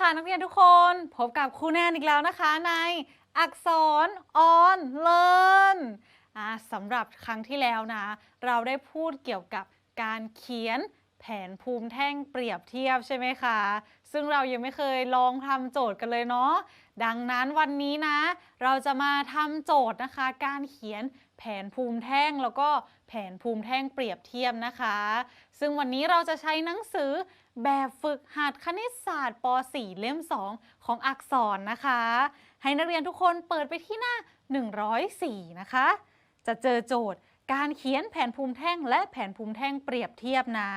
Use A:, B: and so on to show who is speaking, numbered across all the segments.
A: ค่ะนักเรียนทุกคน พบกับครูแนนอีกแล้วนะคะในอักษรออนเลินอ่าสำหรับครั้งที่แล้วนะ เราได้พูดเกี่ยวกับการเขียนแผนภูมิแท่งเปรียบเทียบใช่ไหมคะ ซึ่งเรายังไม่เคยลองทำโจทย์กันเลยเนาะดังนั้นวันนี้นะ เราจะมาทำโจทย์นะคะ การเขียน แผนภูมิแท่งแล้วก็แผนภูมิแท่งเปรียบเทียบนะคะ ซึ่งวันนี้เราจะใช้หนังสือแบบฝึกหัดคณิตศาสตร์ป .4 เล่ม 2 ของอักษรนะคะ ให้นักเรียนทุกคนเปิดไปที่หน้า 104 นะคะ จะเจอโจทย์การเขียนแผนภูมิแท่งและแผนภูมิแท่งเปรียบเทียบนะ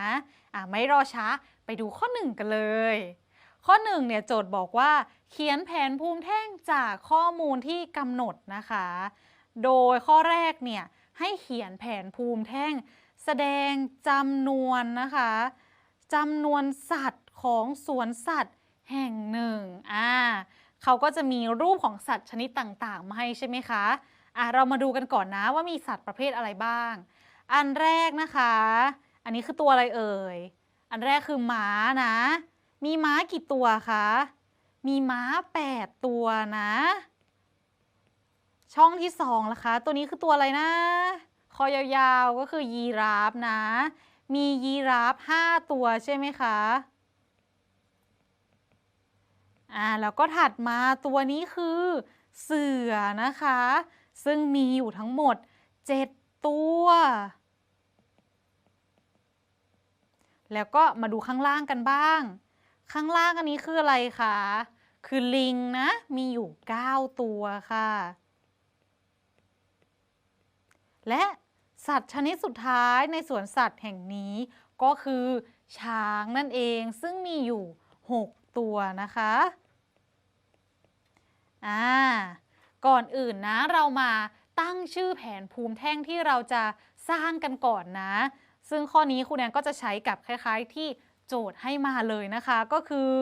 A: อะไม่รอช้าไปดูข้อ 1 กันเลย ข้อ1เนี่ยโจทย์บอกว่า เขียนแผนภูมิแท่งจากข้อมูลที่กำหนดนะคะ โดยข้อแรกเนี่ยให้เขียนแผนภูมิแท่ง แสดงจำนวนนะคะจำนวนสัตว์ของสวนสัตว์แห่งหนึ่งอ่าเขาก็จะมีรูปของสัตว์ชนิดต่างๆ มาให้ใช่ไหมคะอะเรามาดูกันก่อนนะว่ามีสัตว์ประเภทอะไรบ้าง อันแรกนะคะ อันนี้คือตัวอะไรเอ่ย อันแรกคือม้านะ มีม้ากี่ตัวคะ มีม้า 8 ตัวนะ ช่องที่2ล่ะคะ ตัวนี้คือตัวอะไรนะ คอยาวๆ ก็คือยีราฟนะ มียีราฟ 5 ตัวใช่ไหมคะ อ่า แล้วก็ถัดมาตัวนี้คือเสือนะคะ ซึ่งมีอยู่ทั้งหมด 7 ตัว แล้วก็มาดูข้างล่างกันบ้าง ข้างล่างอันนี้คืออะไรคะ คือลิงนะ มีอยู่ 9 ตัวค่ะ และสัตว์ชนิดสุดท้ายในสวนสัตว์แห่งนี้ ก็คือช้างนั่นเองซึ่งมีอยู่ 6 ตัวนะคะอ่าก่อนอื่นนะเรามาตั้งชื่อแผนภูมิแท่งที่เราจะสร้างกันก่อนนะ ซึ่งข้อนี้ครูแนนก็จะใช้กับคล้าย ๆ ที่โจทย์ให้มาเลยนะคะ ก็คือ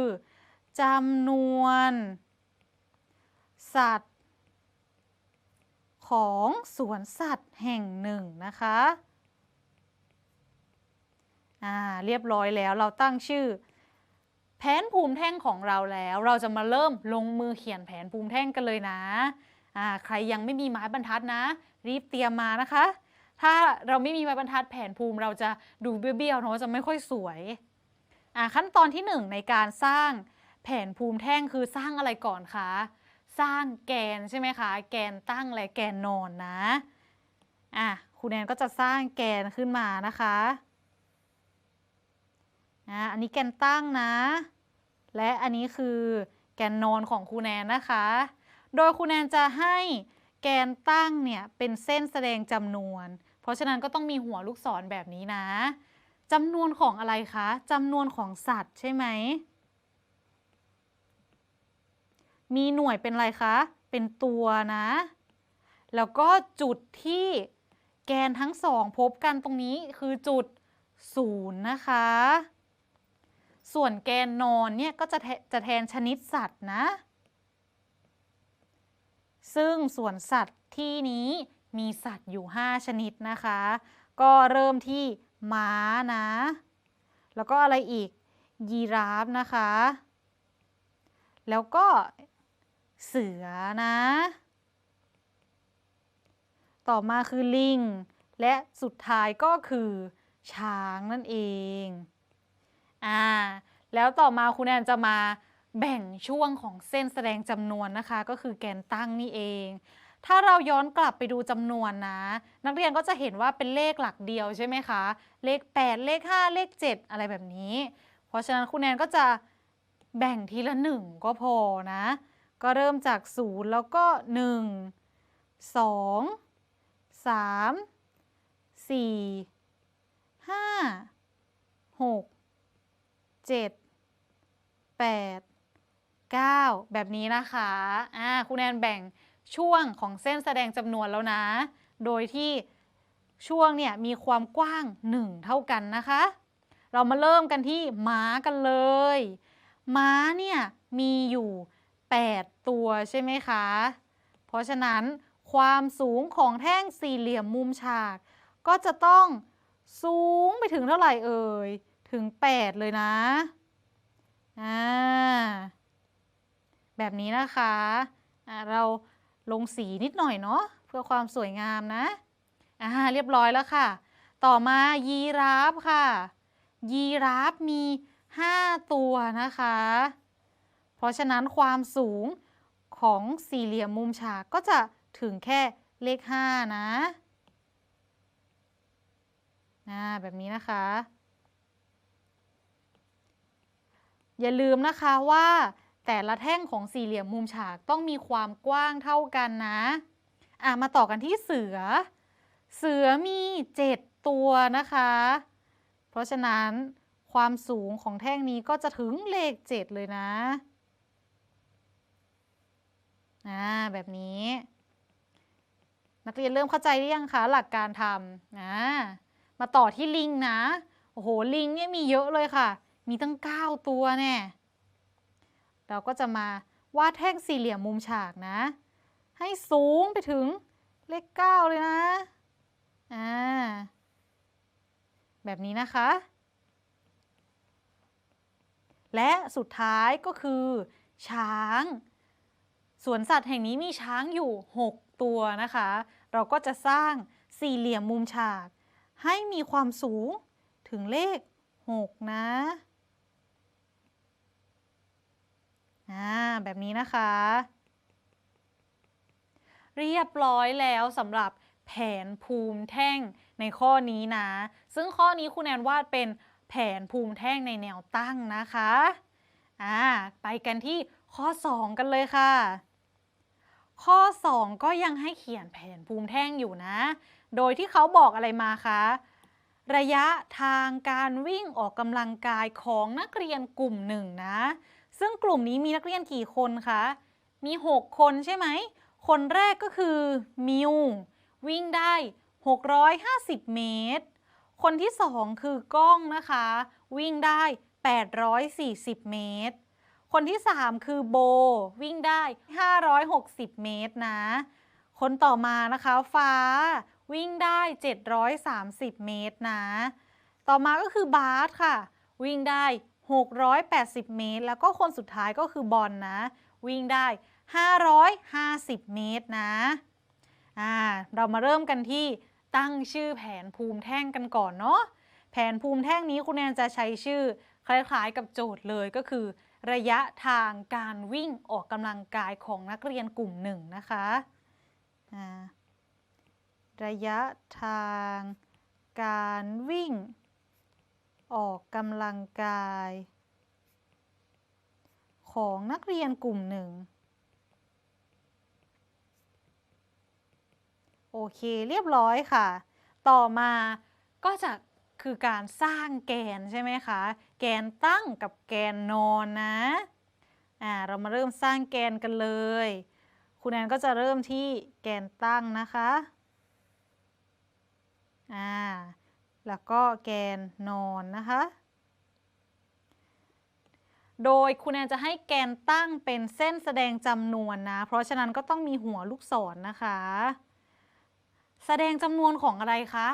A: จำนวน สัตว์ ของสวนสัตว์แห่งหนึ่งนะคะอ่าเรียบร้อยแล้วเราตั้งชื่อ แผนภูมิแท่งของเราแล้ว เราจะมาเริ่มลงมือเขียนแผนภูมิแท่งกันเลยนะอ่าใครยังไม่มีไม้บรรทัดนะ รีบเตรียมมานะคะ ถ้าเราไม่มีไม้บรรทัดแผนภูมิเราจะดูเบี้ยวๆเนาะจะไม่ค่อยสวยอ่าขั้นตอนที่หนึ่งในการสร้างแผนภูมิแท่งคือสร้างอะไรก่อนคะ สร้างแกนใช่ไหมคะ แกนตั้งและแกนนอนนะ อะครูแนนก็จะสร้างแกนขึ้นมานะคะอะอันนี้แกนตั้งนะ และอันนี้คือแกนนอนของครูแนนนะคะ โดยครูแนนจะให้แกนตั้งเนี่ยเป็นเส้นแสดงจำนวน เพราะฉะนั้นก็ต้องมีหัวลูกศรแบบนี้นะจำนวนของอะไรคะจำนวนของสัตว์ใช่ไหม มีหน่วยเป็นอะไรคะ เป็นตัวนะ แล้วก็จุดที่แกนทั้งสองพบกันตรงนี้คือจุดศูนย์นะคะ ส่วนแกนนอนเนี่ยก็จะแทจะแทนชนิดสัตว์นะ ซึ่งส่วนสัตว์ที่นี้มีสัตว์อยู่ 5 ชนิดนะคะ ก็เริ่มที่ม้านะ แล้วก็อะไรอีกยีราฟนะคะ แล้วก็ เสือนะ ต่อมาคือลิง และสุดท้ายก็คือช้างนั่นเอง อ่า แล้วต่อมาคุณแอนจะมาแบ่งช่วงของเส้นแสดงจำนวนนะคะ ก็คือแกนตั้งนี่เอง ถ้าเราย้อนกลับไปดูจำนวนนะ นักเรียนก็จะเห็นว่าเป็นเลขหลักเดียวใช่ไหมคะ เลข 8 เลข 5 เลข 7 อะไรแบบนี้ เพราะฉะนั้นคุณแอนก็จะแบ่งทีละหนึ่งก็พอนะ ก็เริ่มจาก 0 แล้วก็ 1 2 3 4 5 6 7 8 9 แบบนี้นะคะอ่าคุณแอนแบ่งช่วงของเส้นแสดงจำนวนแล้วนะ โดยที่ช่วงเนี่ยมีความกว้าง 1 เท่ากันนะคะ เรามาเริ่มกันที่ม้ากันเลย ม้าเนี่ยมีอยู่ 8 ตัวใช่ไหมคะ เพราะฉะนั้นความสูงของแท่งสี่เหลี่ยมมุมฉาก ก็จะต้องสูงไปถึงเท่าไหร่เอ่ย ถึง 8 เลยนะอ่าแบบนี้นะคะอ่าเราลงสีนิดหน่อยเนาะเพื่อความสวยงามนะอ่าเรียบร้อยแล้วค่ะ ต่อมายีราฟค่ะ ยีราฟมี 5 ตัวนะคะ เพราะฉะนั้นความสูงของสี่เหลี่ยมมุมฉากก็จะถึงแค่เลข 5 นะอ่าแบบนี้นะคะ อย่าลืมนะคะว่าแต่ละแท่งของสี่เหลี่ยมมุมฉากต้องมีความกว้างเท่ากันนะอะมาต่อกันที่เสือ เสือมี 7 ตัวนะคะ เพราะฉะนั้นความสูงของแท่งนี้ก็จะถึงเลข 7 เลยนะ อ่าแบบนี้ นักเรียนเริ่มเข้าใจหรือยังคะหลักการทำนะมาต่อที่ลิงนะโอ้โหลิงเนี่ยมีเยอะเลยค่ะ มีตั้ง 9 ตัวแน่เราก็จะมาวาดแท่งสี่เหลี่ยมมุมฉากนะ ให้สูงไปถึงเลข9เลยนะอ่าแบบนี้นะคะ และสุดท้ายก็คือ ช้าง สวนสัตว์แห่งนี้มีช้างอยู่ 6 ตัวนะคะ เราก็จะสร้างสี่เหลี่ยมมุมฉาก ให้มีความสูงถึงเลข 6 นะอ่าแบบนี้นะคะ เรียบร้อยแล้วสำหรับแผนภูมิแท่งในข้อนี้นะ ซึ่งข้อนี้คุณแอนวาดเป็นแผนภูมิแท่งในแนวตั้งนะคะ อ่าไปกันที่ข้อ 2 กันเลยค่ะ ข้อ 2 ก็ยังให้เขียนแผนภูมิแท่งอยู่นะ โดยที่เขาบอกอะไรมาคะระยะทางการวิ่งออกกำลังกายของนักเรียนกลุ่มหนึ่งนะ ซึ่งกลุ่มนี้มีนักเรียนกี่คนคะ มี 6 คนใช่ไหม คนแรกก็คือมิววิ่งได้ 650 เมตร คนที่ 2 คือก้องนะคะ วิ่งได้ 840 เมตร คนที่ 3 คือโบวิ่งได้ 560 เมตรนะ คนต่อมานะคะฟ้าวิ่งได้ 730 เมตรนะ ต่อมาก็คือบาสค่ะ วิ่งได้ 680 เมตร แล้วก็คนสุดท้ายก็คือบอลนะวิ่งได้ 550 เมตรนะอ่าเรามาเริ่มกันที่ตั้งชื่อแผนภูมิแท่งกันก่อนเนาะแผนภูมิแท่งนี้คุณแนนจะใช้ชื่อ คล้ายๆกับโจทย์เลยก็คือ ระยะทางการวิ่งออกกำลังกายของนักเรียนกลุ่มหนึ่งนะคะระยะทางการวิ่ง ออกกำลังกาย ของนักเรียนกลุ่มหนึ่งโอเคเรียบร้อยค่ะ ต่อมาก็จะ คือการสร้างแกนใช่ไหมคะ แกนตั้งกับแกนนอนนะอ่าเรามาเริ่มสร้างแกนกันเลย คุณแอนก็จะเริ่มที่แกนตั้งนะคะอ่าแล้วก็แกนนอนนะคะ โดยคุณแอนจะให้แกนตั้งเป็นเส้นแสดงจำนวนนะ เพราะฉะนั้นก็ต้องมีหัวลูกศรนนะคะ แสดงจำนวนของอะไรคะ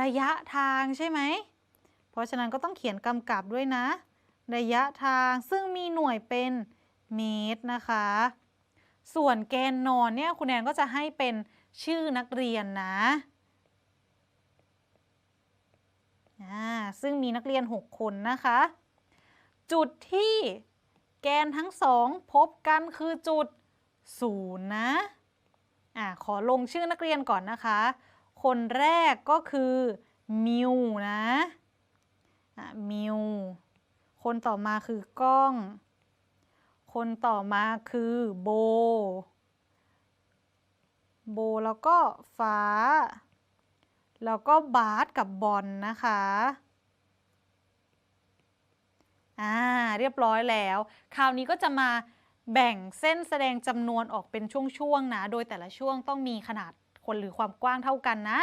A: ระยะทางใช่ไหม เพราะฉะนั้นก็ต้องเขียนกำกับด้วยนะ ระยะทางซึ่งมีหน่วยเป็นเมตรนะคะ ส่วนแกนนอนเนี่ยคุณแอนก็จะให้เป็นชื่อนักเรียนนะซึ่งมีนักเรียน 6 คนนะคะ จุดที่แกนทั้งสองพบกันคือจุดศูนย์นะอ่าขอลงชื่อนักเรียนก่อนนะคะ คนแรกก็คือมิวนะมิวคนต่อมาคือกล้อง คนต่อมาคือโบ โบแล้วก็ฟ้า แล้วก็บาสกับบอลนะคะอ่าเรียบร้อยแล้ว คราวนี้ก็จะมาแบ่งเส้นแสดงจำนวนออกเป็นช่วงๆนะ โดยแต่ละช่วงต้องมีขนาด คนหรือความกว้างเท่ากันนะ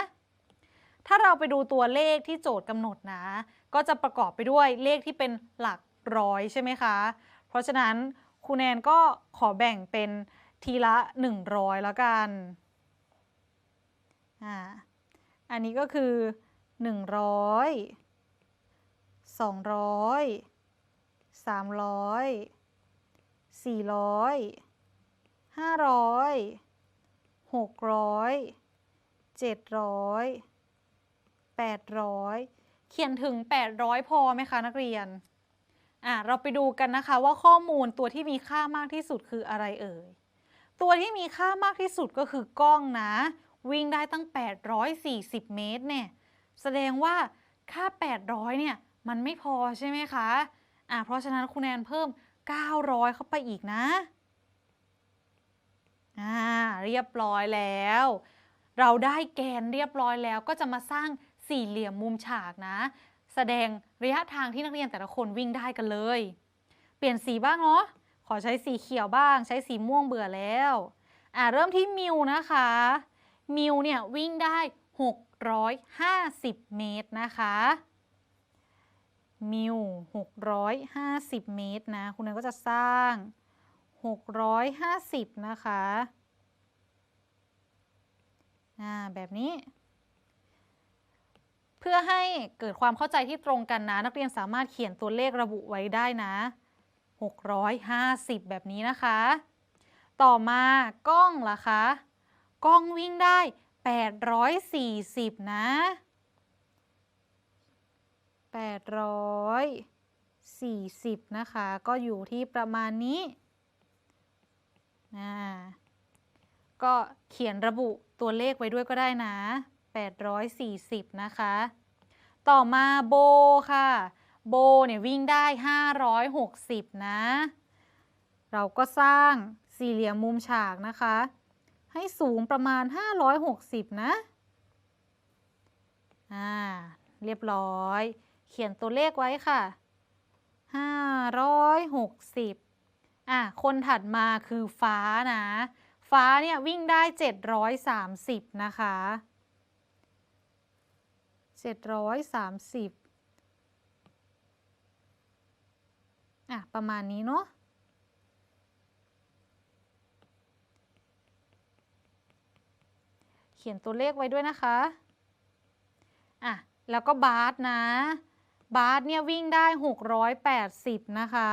A: ถ้าเราไปดูตัวเลขที่โจทย์กำหนดนะ ก็จะประกอบไปด้วยเลขที่เป็นหลักร้อยใช่ไหมคะ เพราะฉะนั้นครูแนนก็ขอแบ่งเป็นทีละ 100 แล้วกัน อ่า อันนี้ก็คือ 100 200สามร้อยสี่ร้อย หกร้อยเจ็ดร้อยแปดร้อยเขียนถึง 800 พอไหมคะนักเรียน อะเราไปดูกันนะคะว่าข้อมูลตัวที่มีค่ามากที่สุดคืออะไรเอ่ย ตัวที่มีค่ามากที่สุดก็คือกล้องนะ วิ่งได้ตั้ง 840 เมตรเนี่ยแสดงว่าค่า 800 เนี่ยมันไม่พอใช่ไหมคะ อะเพราะฉะนั้นคุณแนนเพิ่ม 900 เข้าไปอีกนะ อ่าเรียบร้อยแล้ว เราได้แกนเรียบร้อยแล้ว ก็จะมาสร้างสี่เหลี่ยมมุมฉากนะ แสดงระยะทางที่นักเรียนแต่ละคนวิ่งได้กันเลย เปลี่ยนสีบ้างเนาะขอใช้สีเขียวบ้าง ใช้สีม่วงเบื่อแล้วอ่าเริ่มที่มิวนะคะ มิวเนี่ยวิ่งได้ 650 เมตรนะคะมิว650 เมตรนะ คุณนายก็จะสร้าง 650 นะคะอ่าแบบนี้ เพื่อให้เกิดความเข้าใจที่ตรงกันนะ นักเรียนสามารถเขียนตัวเลขระบุไว้ได้นะ 650 แบบนี้นะคะ ต่อมากล้องล่ะคะ กล้องวิ่งได้ 840 นะ 840 นะคะ ก็อยู่ที่ประมาณนี้ อ่าก็เขียนระบุตัวเลขไว้ด้วยก็ได้นะ 840 นะคะ ต่อมาโบค่ะ โบเนี่ยวิ่งได้ 560 นะ เราก็สร้างสี่เหลี่ยมมุมฉากนะคะ ให้สูงประมาณ 560 นะ อ่า เรียบร้อย เขียนตัวเลขไว้ค่ะ 560 อะคนถัดมาคือฟ้านะ ฟ้าเนี่ยวิ่งได้ 730 นะคะ 730อะประมาณนี้เนาะเขียนตัวเลขไว้ด้วยนะคะอะแล้วก็บาสนะ บาสเนี่ยวิ่งได้ 680 นะคะ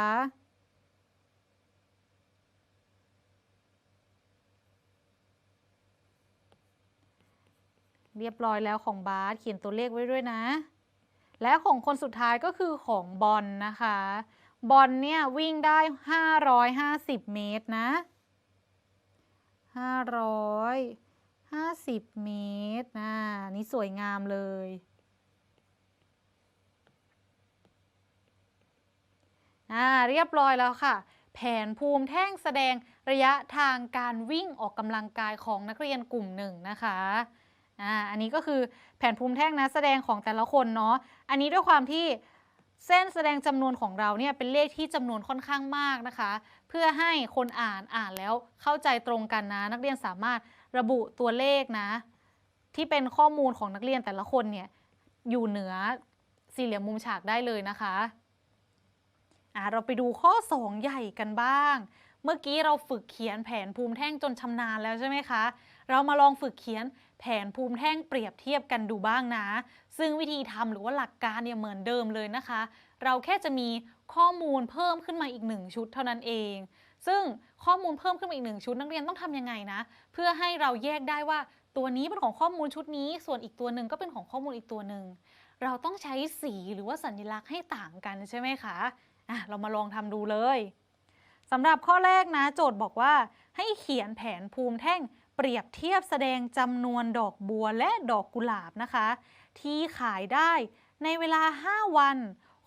A: เรียบร้อยแล้วของบาสเขียนตัวเลขไว้ด้วยนะ และของคนสุดท้ายก็คือของบอลนะคะ บอลเนี่ยวิ่งได้ 550 เมตรนะ550 เมตรนะนี่สวยงามเลย อ่า เรียบร้อยแล้วค่ะ แผนภูมิแท่งแสดงระยะทางการวิ่งออกกำลังกายของนักเรียนกลุ่มหนึ่งนะคะ อ่าอันนี้ก็คือแผนภูมิแท่งนะแสดงของแต่ละคนเนาะอันนี้ด้วยความที่เส้นแสดงจำนวนของเราเนี่ยเป็นเลขที่จำนวนค่อนข้างมากนะคะ เพื่อให้คนอ่านอ่านแล้วเข้าใจตรงกันนะ นักเรียนสามารถระบุตัวเลขนะ ที่เป็นข้อมูลของนักเรียนแต่ละคนเนี่ยอยู่เหนือสี่เหลี่ยมมุมฉากได้เลยนะคะอ่าเราไปดูข้อ 2 ใหญ่กันบ้าง เมื่อกี้เราฝึกเขียนแผนภูมิแท่งจนชำนาญแล้วใช่ไหมคะ เรามาลองฝึกเขียนแผนภูมิแท่งเปรียบเทียบกันดูบ้างนะ ซึ่งวิธีทำหรือว่าหลักการเนี่ยเหมือนเดิมเลยนะคะ เราแค่จะมีข้อมูลเพิ่มขึ้นมาอีกหนึ่งชุดเท่านั้นเอง ซึ่งข้อมูลเพิ่มขึ้นมาอีกหนึ่งชุดนักเรียนต้องทำยังไงนะ เพื่อให้เราแยกได้ว่าตัวนี้เป็นของข้อมูลชุดนี้ ส่วนอีกตัวหนึ่งก็เป็นของข้อมูลอีกตัวหนึ่ง เราต้องใช้สีหรือว่าสัญลักษณ์ให้ต่างกันใช่ไหมคะอะเรามาลองทำดูเลยสำหรับข้อแรกนะ โจทย์บอกว่าให้เขียนแผนภูมิแท่ง เปรียบเทียบแสดงจำนวนดอกบัวและดอกกุหลาบนะคะ ที่ขายได้ในเวลา 5 วัน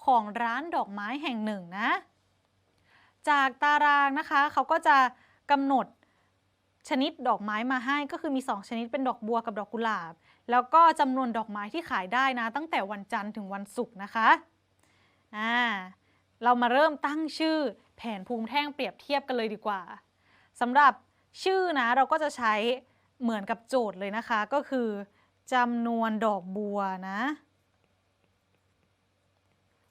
A: ของร้านดอกไม้แห่งหนึ่งนะ จากตารางนะคะเขาก็จะกำหนดชนิดดอกไม้มาให้ก็คือมี 2 ชนิดเป็นดอกบัวกับดอกกุหลาบ แล้วก็จำนวนดอกไม้ที่ขายได้นะ ตั้งแต่วันจันทร์ถึงวันศุกร์นะคะอ่าเรามาเริ่มตั้งชื่อแผนภูมิแท่งเปรียบเทียบกันเลยดีกว่าสำหรับ ชื่อนะเราก็จะใช้เหมือนกับโจทย์เลยนะคะ ก็คือจำนวนดอกบัวนะ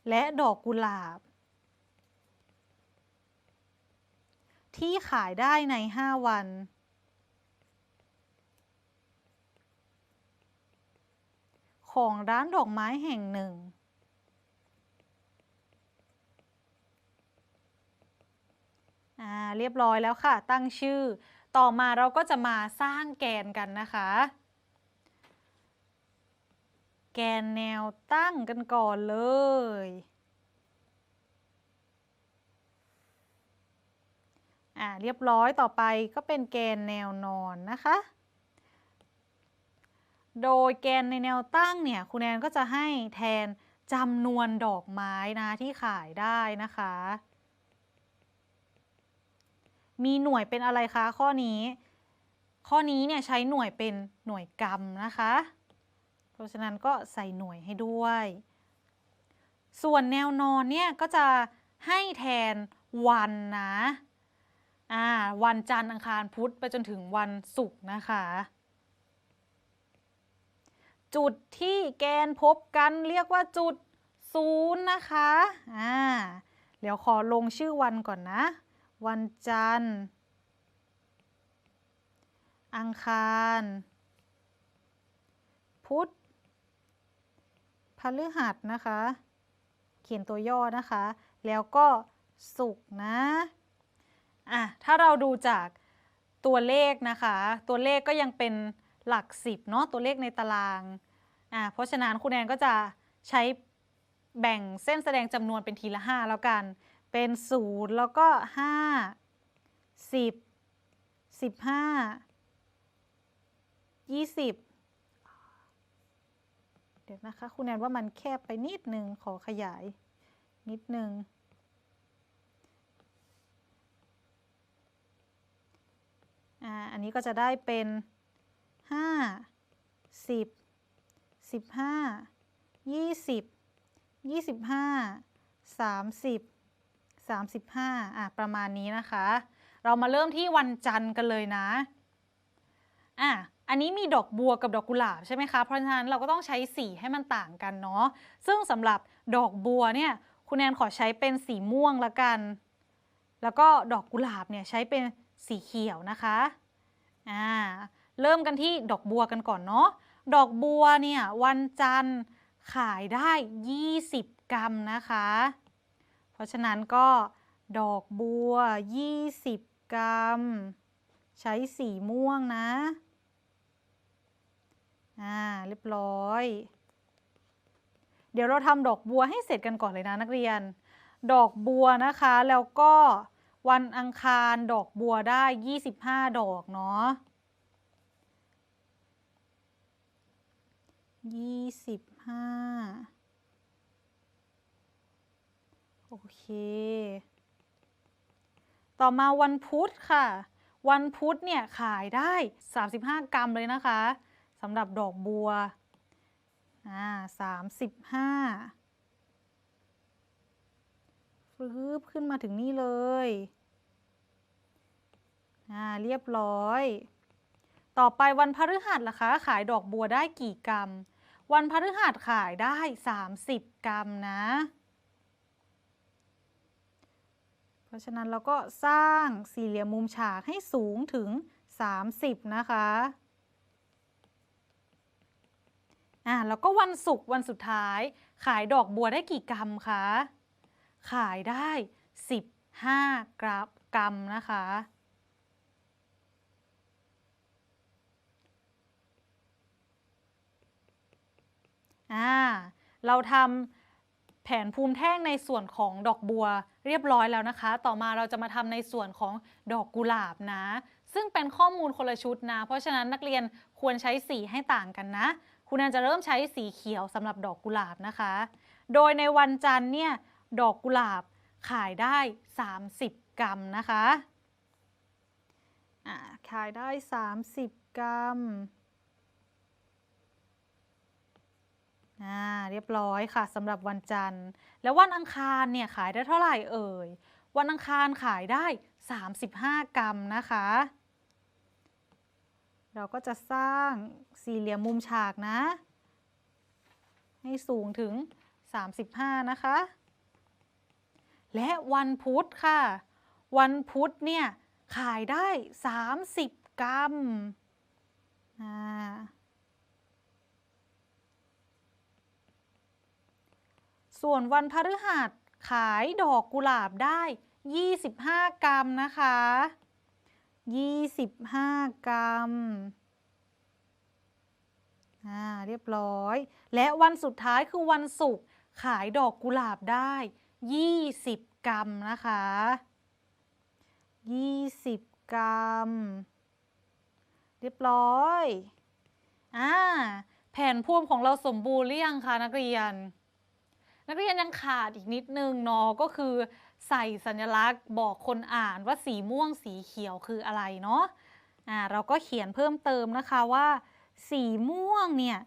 A: และดอกกุหลาบ ที่ขายได้ใน 5 วัน ของร้านดอกไม้แห่งหนึ่งเรียบร้อยแล้วค่ะ ตั้งชื่อ ต่อมาเราก็จะมาสร้างแกนกันนะคะ แกนแนวตั้งกันก่อนเลย อ่าเรียบร้อยต่อไปก็เป็นแกนแนวนอนนะคะ โดยแกนในแนวตั้งเนี่ยคุณแอนก็จะให้แทนจำนวนดอกไม้นะที่ขายได้นะคะ มีหน่วยเป็นอะไรคะข้อนี้ ข้อนี้เนี่ยใช้หน่วยเป็นหน่วยกรัมนะคะ เพราะฉะนั้นก็ใส่หน่วยให้ด้วย ส่วนแนวนอนเนี่ยก็จะให้แทนวันนะอ่าวันจันทร์อังคารพุธไปจนถึงวันศุกร์นะคะ จุดที่แกนพบกันเรียกว่าจุดศูนย์นะคะอ่าเดี๋ยวขอลงชื่อวันก่อนนะ วันจันทร์ อังคาร พุธพฤหัสนะคะ เขียนตัวย่อนะคะ แล้วก็ศุกร์นะอะถ้าเราดูจากตัวเลขนะคะ ตัวเลขก็ยังเป็นหลักสิบเนาะตัวเลขในตารางอะเพราะฉะนั้นคุณแอนก็จะใช้แบ่งเส้นแสดงจำนวนเป็นทีละ 5 แล้วกัน เป็นศูนย์แล้วก็5 10 15 20เดี๋ยวนะคะคุณแอนว่ามันแคบไปนิดนึงขอขยายนิดนึงอ่าอันนี้ก็จะได้เป็น5 10 15 20 25 30 35อะประมาณนี้นะคะ เรามาเริ่มที่วันจันทร์กันเลยนะอะอันนี้มีดอกบัวกับดอกกุหลาบใช่ไหมคะ เพราะฉะนั้นเราก็ต้องใช้สีให้มันต่างกันเนาะ ซึ่งสำหรับดอกบัวเนี่ยคุณแอนขอใช้เป็นสีม่วงละกัน แล้วก็ดอกกุหลาบเนี่ยใช้เป็นสีเขียวนะคะอ่าเริ่มกันที่ดอกบัวกันก่อนเนาะ ดอกบัวเนี่ยวันจันทร์ขายได้ 20 กรัมนะคะ เพราะฉะนั้นก็ดอกบัว 20 กรัม ใช้สีม่วงนะ อ่า เรียบร้อย เดี๋ยวเราทำดอกบัวให้เสร็จกันก่อนเลยนะนักเรียน ดอกบัวนะคะ แล้วก็วันอังคารดอกบัวได้ 25 ดอกเนาะ25 โอเค ต่อมาวันพุธค่ะ วันพุธเนี่ยขายได้ 35 กรัมเลยนะคะสำหรับดอกบัวอ่า35ฟืบขึ้นมาถึงนี่เลยอ่าเรียบร้อย ต่อไปวันพฤหัสล่ะคะ ขายดอกบัวได้กี่กรัม วันพฤหัสขายได้ 30 กรัมนะ เพ ราะฉะนั้นเราก็สร้างสี่เหลี่ยมมุมฉากให้สูงถึง 30 นะคะอ่าแล้วก็วันศุกร์วันสุดท้าย ขายดอกบัวได้กี่กรัมคะขายได้ 15 กรัมกรัมนะคะอ่าเราทำแผนภูมิแท่งในส่วนของดอกบัว เรียบร้อยแล้วนะคะ ต่อมาเราจะมาทำในส่วนของดอกกุหลาบนะ ซึ่งเป็นข้อมูลคนละชุดนะ เพราะฉะนั้นนักเรียนควรใช้สีให้ต่างกันนะ คุณแอนจะเริ่มใช้สีเขียวสำหรับดอกกุหลาบนะคะ โดยในวันจันทร์เนี่ยดอกกุหลาบขายได้ 30 กรัมนะคะขายได้ 30 กรัม อ่า เรียบร้อยค่ะสำหรับวันจันทร์ แล้ววันอังคารเนี่ยขายได้เท่าไหร่เอ่ย วันอังคารขายได้ 35 กรัมนะคะ เราก็จะสร้างสี่เหลี่ยมมุมฉากนะ ให้สูงถึง 35 นะคะ และวันพุธค่ะ วันพุธเนี่ยขายได้ 30 กรัมอ่า ส่วนวันพฤหัสขายดอกกุหลาบได้ 25 กรัมนะคะ 25 กรัมอ่าเรียบร้อย และวันสุดท้ายคือวันศุกร์ขายดอกกุหลาบได้ 20 กรัมนะคะ 20 กรัม เรียบร้อย อ่า แผนภูมิของเราสมบูรณ์หรือยังคะนักเรียน นักเรียนยังขาดอีกนิดนึงเนาะก็คือ ใส่สัญลักษณ์บอกคนอ่านว่าสีม่วงสีเขียวคืออะไรเนาะอ่าเราก็เขียนเพิ่มเติมนะคะว่า สีม่วงเนี่ย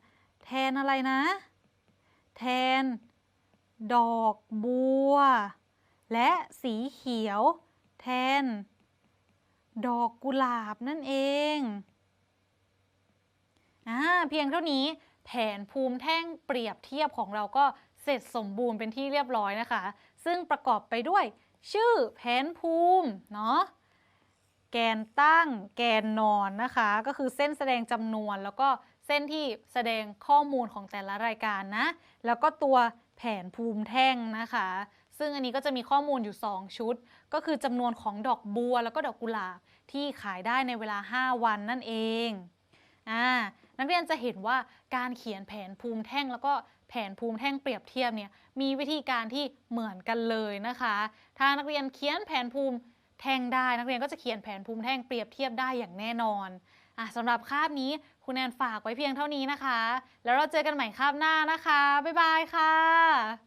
A: แทนอะไรนะ แทน ดอกบัว และสีเขียว แทน ดอกกุหลาบนั่นเองอ่าเพียงเท่านี้แผนภูมิแท่งเปรียบเทียบของเราก็ เสร็จสมบูรณ์เป็นที่เรียบร้อยนะคะ ซึ่งประกอบไปด้วย ชื่อแผนภูมิเนาะแกนตั้ง แกนนอนนะคะ ก็คือเส้นแสดงจำนวน แล้วก็เส้นที่แสดงข้อมูลของแต่ละรายการนะ แล้วก็ตัวแผนภูมิแท่งนะคะ ซึ่งอันนี้ก็จะมีข้อมูลอยู่ 2 ชุด ก็คือจำนวนของดอกบัว แล้วก็ดอกกุหลาบที่ขายได้ในเวลา 5 วันนั่นเองอ่านักเรียนจะเห็นว่าการเขียนแผนภูมิแท่งแล้วก็ แผนภูมิแท่งเปรียบเทียบเนี่ยมีวิธีการที่เหมือนกันเลยนะคะ ถ้านักเรียนเขียนแผนภูมิแท่งได้นักเรียนก็จะเขียนแผนภูมิแท่งเปรียบเทียบได้อย่างแน่นอนอะสำหรับคาบนี้คุณแนนฝากไว้เพียงเท่านี้นะคะ แล้วเราเจอกันใหม่คาบหน้านะคะ บ๊ายบายค่ะ